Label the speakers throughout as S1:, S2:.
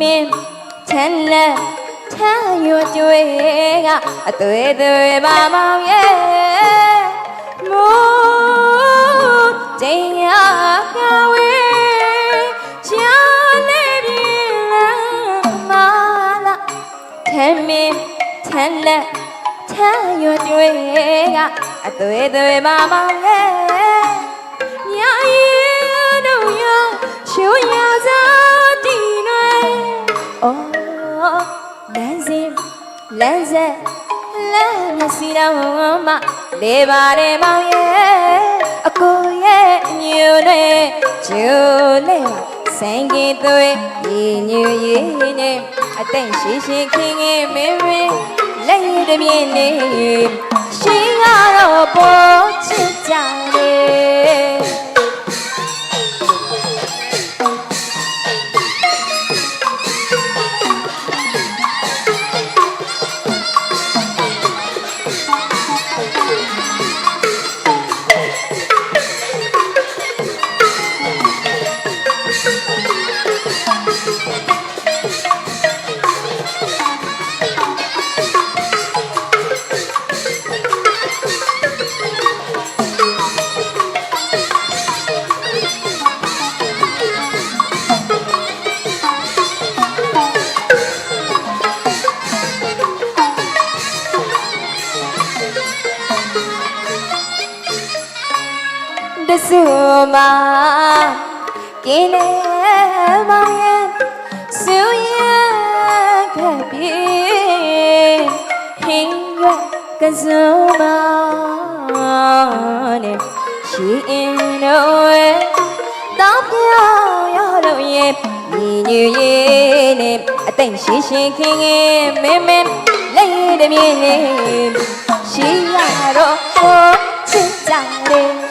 S1: မင်းချမ်းလက်ချမ်းရွကျွေးကအသွေးသွေးပါမောင်ရဲ့မိုးချိန်ရကဝေးချမ်းလေးပြင်းလာမလာချမ်းမင်းချမ်းလက်ချမ်းရွကျွေးကအသွေးသွေးပါမောင်ရဲ့ညာရင်တို့ရရှူရ လမ်းဆက်လမ်းမျက်စီတော်မလေးပါတယ်မောင်ရဲ့အကိုရဲ့အညိုတွေကျိုးလေးပါဆိုင်ကင်သွေးညီညွတ်ရေးနဲ့အသိရှိရှိခင်ခင်မင်းမင်းလက်ရည်တစ်ပြင်းလေးရှိကတော့ပေါ်ချစ်ကြလေ တဆူမကင်းနေမောင်ရဲ့ဆူရခဲ့ပြီဟင်းရွက်ကစုံမနဲ့ရှိအင်းတော့ရဲ့တောင်းပြောင်းရလို့ရဲ့ညီညွတ်ရေးနဲ့အသိရှိရှိခင်ခင်မင်းမင်းလက်ရည်တစ်မြင်လေးရှိရတော့ဟောချစ်ကြတယ်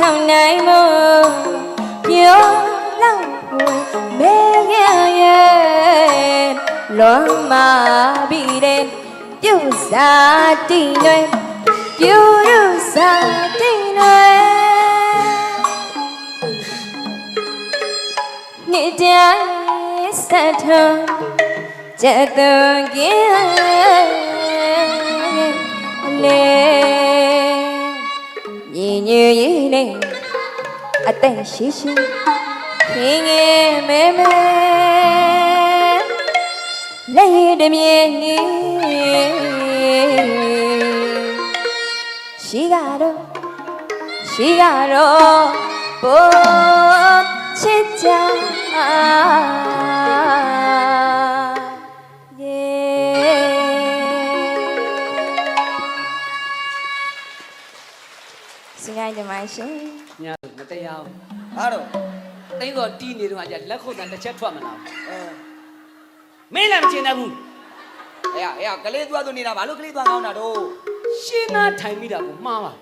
S1: ဘောမဖြောင်းနိုင်မို့ပြောလောက်ဝင်မဲရဲ့ရဲ့လွန်မာပြီးတဲ့ပြုစားတည်နေပြူရူစာတိန်ရွယ်နေ့တိုင်းဆက်ထုံးချက်သွန်ကင်းလေ ညီညွတ်ရေးနဲ့အသက်ရှိရှိခင်ငယ်မဲမဲလက်ရည်တစ်မြင်နီးရှိကတော့ရှိကတော့ပေါ်ချစ်ကြ င်ကိုင်းဒီမိုင်းရှင်
S2: ညာမတရားဘူး
S3: ဘာတော့
S2: တင်းတော့တီးနေတော့ကလက်ခုတ်တန်တစ်ချက်ထွက်မလာဘူး
S3: အဲ
S2: မင်းလည်းမကျင်တတ်ဘူး
S3: အေးအေးကလေးသွားသူနေတာဘာလို့ကလေးသွားကောင်းတာတော့
S2: ရှင်းသားထိုင်မိတာကိုမှားပါ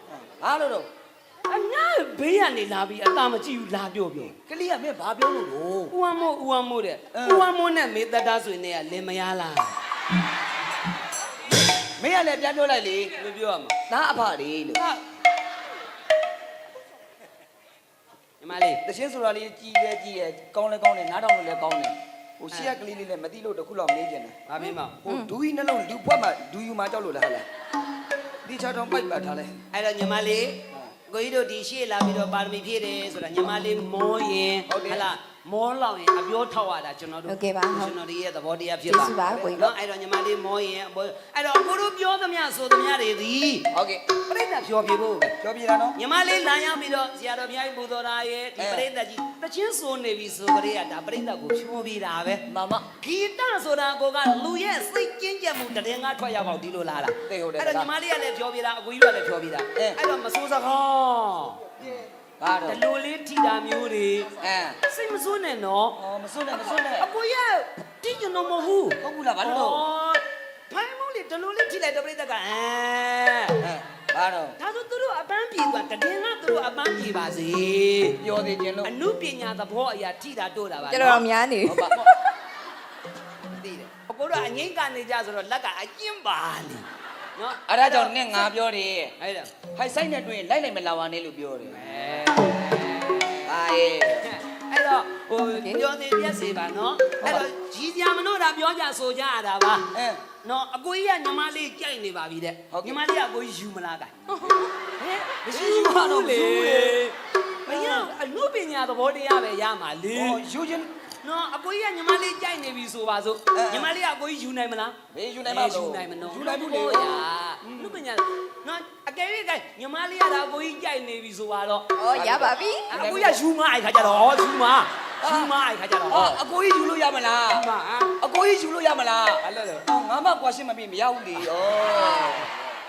S3: ဘာလို့တော့
S2: အညာဘေးကနေလာပြီးအသာမကြည့်ဘူးလာပြောပြော
S3: ကလေးကမင်းဘာပြောလို့တော့
S2: ဦးဝမို့ဦးဝမို့တဲ့
S3: အဲ
S2: ဦးဝမို့နဲ့မေတ္တာဆိုရင်လည်းလင်မယားလား
S3: မင်းကလည်းပြန်ပြောလိုက်လေ
S2: မပြောရမှာ
S3: သားအဖလေးလို့
S2: မလေး
S3: တချင်းဆိုတာလေးကြီးပဲကြီးရဲ့ကောင်းလဲကောင်းတယ်နားထောင်လို့လည်းကောင်းတယ်ဟိုရှေ့ကကလေးလေးလည်းမသိလို့တခုလောက်မေးကျင်တယ်
S2: ဘာဖြစ်မ
S3: ဟိုဒူးကြီးနှလုံးလူဘွက်မှာဒူယူမှာကြောက်လို့လားဟလားဒီချောင်းထောင်ပိုက်ပါထားလဲ
S2: အဲ့တော့ညီမလေးကိုကြီးတို့ဒီရှေ့လာပြီးတော့ပါရမီဖြည့်တယ်ဆိုတာညီမလေးမောရင်ဟလာမောလောင်ရင်အပြောထောက်ရတာကျွန်တော်တို့
S1: ဟုတ်ကဲ့ပါဟုတ်
S2: ကျွန်တော်တို့ရဲ့သဘောတရားဖြစ်
S1: ကျေး
S2: ပါ
S1: ဇူးပါကိုကြီး
S2: နော်အဲ့တော့ညီမလေးမောရင်အပေါ်အဲ့တော့ကိုတို့ပြောသမျှဆိုသမျှတွေသည်
S3: ဟုတ်ကဲ့
S2: ပြိဿဖြောပြဖို့ပဲ
S3: ပြောပြတာနော်
S2: ညီမလေးလာရောက်ပြီးတော့ဆရာတော်ဘုရားကြီးပူတော်ရာရဲ့ဒီ
S3: အဲ
S2: ပြိဿကြီးတချင်းဆိုနေပြီဆိုကြရတာပြိဿကိုဖြောပြတာပဲ
S3: မမ
S2: ဂီတဆိုတာကိုကလူရဲ့စိတ်ကျဉ်ကျက်မှုတည်ငါထွက်ရောက်အောင်ဒီလိုလာတာ
S3: သိဟုတ်တယ်
S2: အဲ့တော့ညီမလေးကလည်းဖြောပြတာအကိုကြီးကလည်းဖြောပြတာ
S3: အဲ
S2: အဲ့တော့မစိုးစကား
S3: ဘာ
S2: တ
S3: တော့
S2: လူလေးထီတာမျိုးတွေ
S3: အဲ
S2: စိတ်မစိုးနဲ့နော်
S3: အော်မစွနဲ့မစွနဲ့
S2: အကိုရဲ့တိကျနော်မဟုတ်ဘူး
S3: ဟုတ်ဘူးလားဘာလို့တော့
S2: ဖိုင်မုန်းလေတလူလေးထီလိုက်တော့ပြိဿကအဲ
S3: အဲဘာ တော့
S2: ဒါဆိုသူတို့အပန်းပြေသွားတည်ငါသူတို့အပန်းပြေပါစေ
S3: ပြောသေးခြင်းလို့
S2: အနုပညာသဘောအရာထိတာတို့တာပါ
S1: ကျွန်တော်များနေ
S3: ဟုတ်ပါ
S2: သိတယ်အကိုတို့အငိမ့်ကနေကြဆိုတော့လက်ကအကျဉ်းပါနေနော်
S3: အဲ့ဒါကြောင့်နဲ့ငါပြောတယ်
S2: အဲ့ဒါ
S3: ဟိုက်ဆိုင်နဲ့တွေ့ရင်လိုက်လိုက်မလာပါနဲ့လို့ပြောတယ်
S2: အဲ
S3: အာရဲ့
S2: အဲ့ တော့ဟိုပြောသေးပြက်စီပါနော်အဲ့တော့ကြီးစရာမလို့တာပြောကြဆိုကြရတာပါ
S3: အဲ
S2: နော်အကိုကြီးကညီမလေးကြိုက်နေပါပြီတဲ့
S3: ဟုတ်ကဲ့
S2: ညီမလေးကအကိုကြီးယူမလားကဲဟဲ့မရှိ
S3: ယူ
S2: ယူ
S3: ပါ
S2: ပါ
S3: တော့
S2: တော့
S3: မယူ
S2: လေ
S3: လေ
S2: ဘယ်ရအနုပညာသဘောတရားပဲရမှာလေ
S3: ဟောယူခြင်း
S2: နော်အကိုကြီးကညီမလေးကြိုက်နေပြီဆိုပါစို့
S3: အဲ
S2: ညီမလေးကအကိုကြီးယူနိုင်မလား
S3: ဘေးယူနိုင်မှာ
S2: ယူနိုင်မနော်
S3: ယူနိုင်ဘူးလေ
S2: ဟုတ်ရာနုပညာနော်အကယ်၍ကညီမလေးကဒါအကိုကြီးကြိုက်နေပြီဆိုပါတော့
S1: ဩရပါပြီ
S2: အကိုကြီးကယူမအဲ့ခါကြတော့ယူမယူမအဲ့ခါကြတော့
S3: ဟာအကိုကြီးယူလို့ရမလား
S2: ယူမဟမ်
S3: အကိုကြီးယူလို့ရမလား
S2: အဲ့လိုလေ
S3: ဟောငါမှကွာရှင်းမပြေမရဘူးလေဩ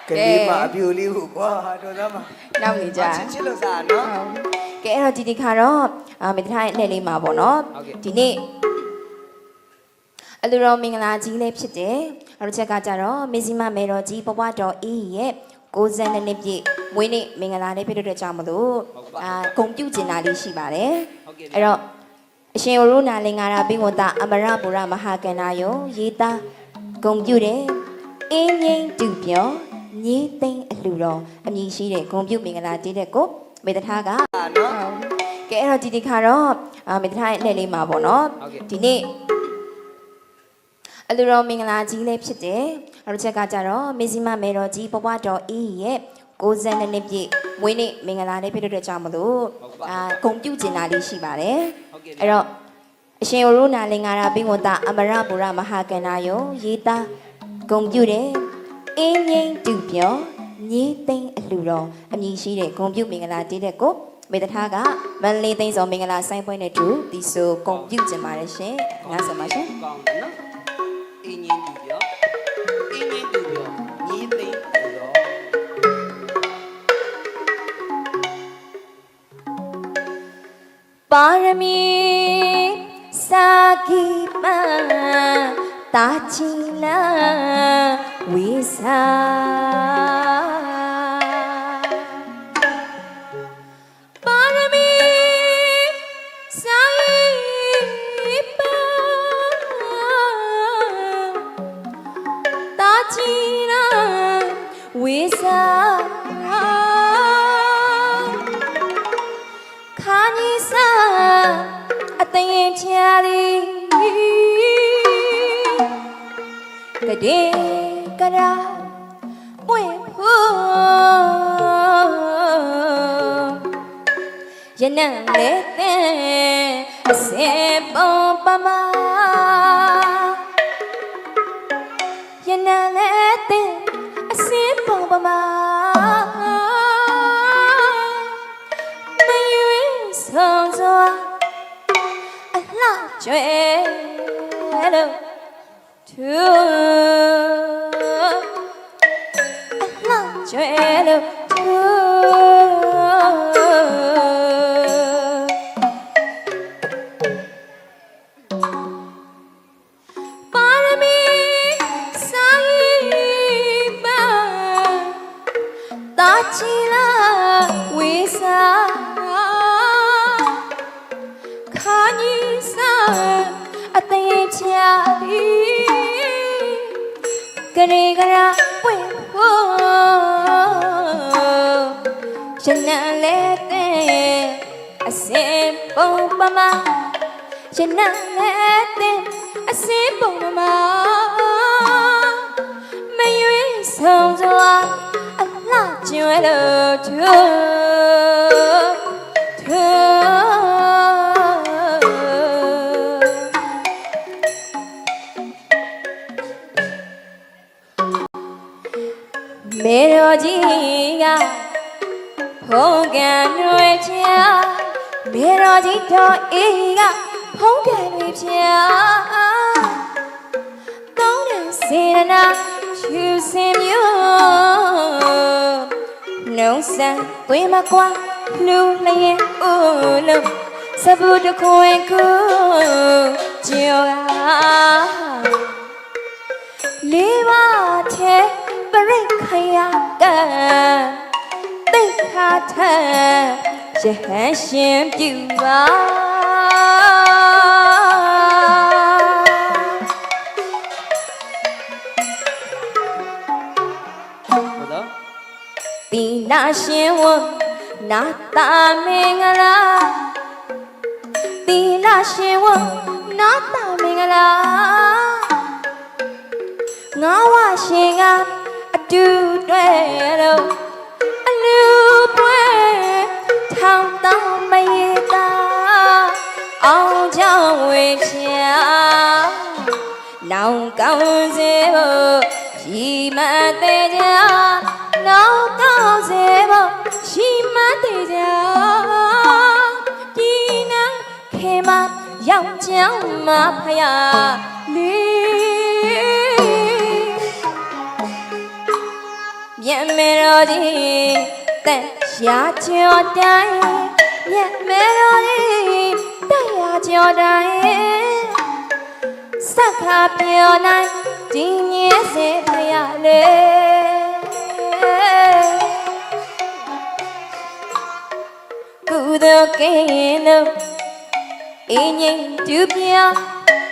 S4: ကလေးမအပြူလေးကိုကွာတော်သားမ
S1: နောက်နေကြ
S3: ချစ်ချစ်လို့စားနော်
S1: ကဲအဲ့တော့ဒီဒီခါတော့အာမေတ္ထားရဲ့လှည့်လေးမှာပေါ့နော်ဒီနေ့အလူတော်မင်္ဂလာကြီးလေးဖြစ်တယ်အဲ့တော့ချက်ကကြတော့မေဇီမမေတော်ကြီးဘဝတော်အေးရဲ့62နှစ်ပြည့်မွေးနေ့မင်္ဂလာလေးဖြစ်တဲ့အတွက်ကြောင့်မလို့အာဂုံပြုကျင်တာလေးရှိပါတယ်
S2: ဟုတ်ကဲ့
S1: အဲ့တော့အရှင်ဝရုဏာလင်္ကာရဘိဝန္တအမရပူရမဟာကန္နာယောရေးသားဂုံပြုတယ်အင်းငိမ့်တူပြောညင်းသိမ့်အလှတော်အမည်ရှိတဲ့ဂုံပြုမင်္ဂလာတည်တဲ့ကို မေတ္တာက
S3: အာနော်
S1: ကဲအဲ့တော့ဒီဒီခါတော့အာမေတ္တာရဲ့လှည့်လေးမှာပေါ့နော်
S2: ဟုတ်ကဲ့
S1: ဒီနေ့အလူတော်မင်္ဂလာကြီးလေးဖြစ်တယ်အဲ့တော့ချက်ကကြတော့မေဇီမမေတော်ကြီးဘဝတော်အေးရဲ့62နှစ်ပြည့်မွေးနေ့မင်္ဂလာလေးဖြစ်တဲ့အတွက်ကြောင့်မလို့အာဂုံပြုကျင်တာလေးရှိပါတယ်
S2: ဟုတ်ကဲ့
S1: အဲ့တော့အရှင်ဝရုဏာလင်္ကာရဘိဝန္တအမရပူရမဟာကန္နာယောရေးသားဂုံပြုတယ်အင်းငိမ့်တူပြော ညင်းသိမ့်အလှတော်အမည်ရှိတဲ့ဂုံပြုမင်္ဂလာတည်တဲ့ကိုမေတ္တာကမန္တလေးသိန်းစောမင်္ဂလာဆိုင်ပွဲနဲ့တူဒီဆိုဂုံပြုကျင်ပါတယ်ရှင်ငါဆက်ပါရှင်
S2: ကောင်းတယ်နော်အင်းကြီးတူပြောအင်းကြီးတူပြောညီသိမ့်တူပြော
S1: ပါရမီစာကိပံတာချီလာဝိစာ တာချီလာဝိစာခါနီစာအသိရင်ချာသည်ကတဲ့ကရာ ကျွဲလို့သူ သိချာဒီကရေကရာပွင့်ဖို့ရနံလေတဲ့အစင်ပုံပမာရနံလေတဲ့အစင်ပုံပမာမရွေးဆုံးစွာအလှကျွဲလို့သူသူ ကြီးကဖုံးကံတွေချာမေတော်ကြီးတော်အေးကဖုံးကံတွေချာကောင်းတဲ့စေရနာချူစင်မျိုးနှုံးဆန်းသွေးမကွာလူလျင်ဦးလုံးစပုတခွင်ကိုကြောကလေးပါတဲ့ ပရိခယကံတိတ်ခါထရဟန်းရှင်ပြုပါ
S2: ဟုတ်တော့
S1: တိနာရှင်ဝနာတာမင်္ဂလာတိနာရှင်ဝနာတာမင်္ဂလာငါဝရှင်က အတူတွဲလို့အလူပွဲထောင်တောင်းမရတာအောင်ကြောင့်ဝေချာနောင်ကောင်းစေဖို့ရှိမတဲ့ကြနောင်ကောင်းစေဖို့ရှိမတဲ့ကြဒီနာခေမရောက်ကြောင်းမဖယား မြတ်မေတော်ကြီးတက်ရှာကျော်တိုင်းမြတ်မေတော်ကြီးတက်ရာကျော်တိုင်းစက္ခာပြောနိုင်ဒီညေစေဖရလေကုသိုလ်ကင်းလို့အင်းငိမ်တူပြ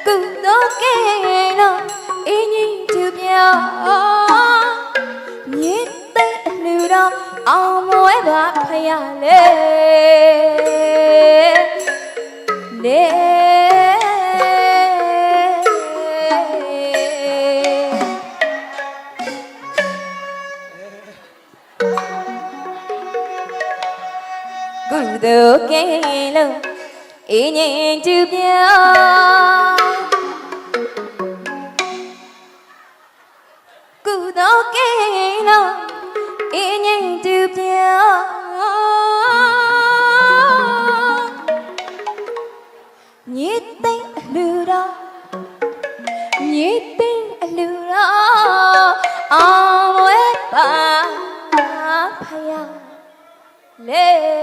S1: ကုသိုလ်ကင်းလို့အင်းငိမ်တူပြမြစ်သိ အလှူတော်အောင်မွဲပါဖရလေလေကုသိုလ်ကင်းလို့အင်းင တူပြောညစ်သိမ့်အလူတော်ညစ်သိမ့်အလူတော်အောင်ဝဲပါဖယားလေလေ